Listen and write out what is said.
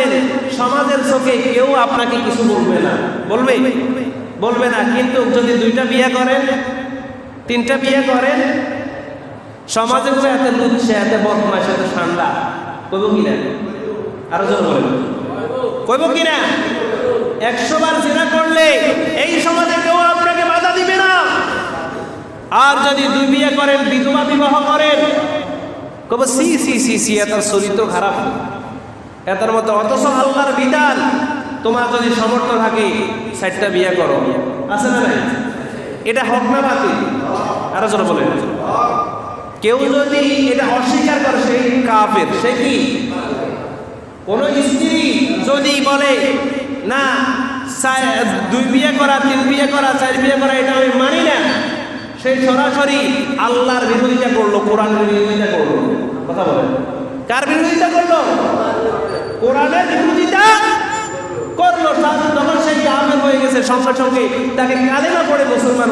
করেন সমাজের চোখে কেউ আপনাকে কিছু বলবে না। বলবে? বলবে না। কিন্তু যদি দুইটা বিয়ে করেন, তিনটা বিয়ে করেন, সমাজে তো এত লুচ্ছে এত বদমাস এত ঠান্ডা কইব কিনা আরও জোর বলেন। কইব কিনা একশো বার জেনা করলে এই সমাজে কেউ আপনাকে বাধা দিবে না। আর যদি দুই বিয়ে করেন, বিধবা বিবাহ করেন কব সি সি সি সি এত চরিত্র খারাপ। এটার মতো অথচ আল্লাহর বিধান, তোমার যদি সমর্থ থাকে ষাটটা বিয়ে করো। আছে না এটা হক না বাতিল? আরও জোর বলেন। কেউ যদি এটা অস্বীকার করে সেই কাফের, সে কি? কোন স্ত্রী যদি বলে, না দুই বিয়ে করা, তিন বিয়ে করা, চার বিয়ে করা, এটা আমি মানি না। সে সরাসরি আল্লাহর বিরোধিতা করল কোরআন বিরোধিতা করল। কথা বলেন। কার বিরোধিতা করল? সঙ্গে সঙ্গে তাকে কালেমা পড়ে মুসলমান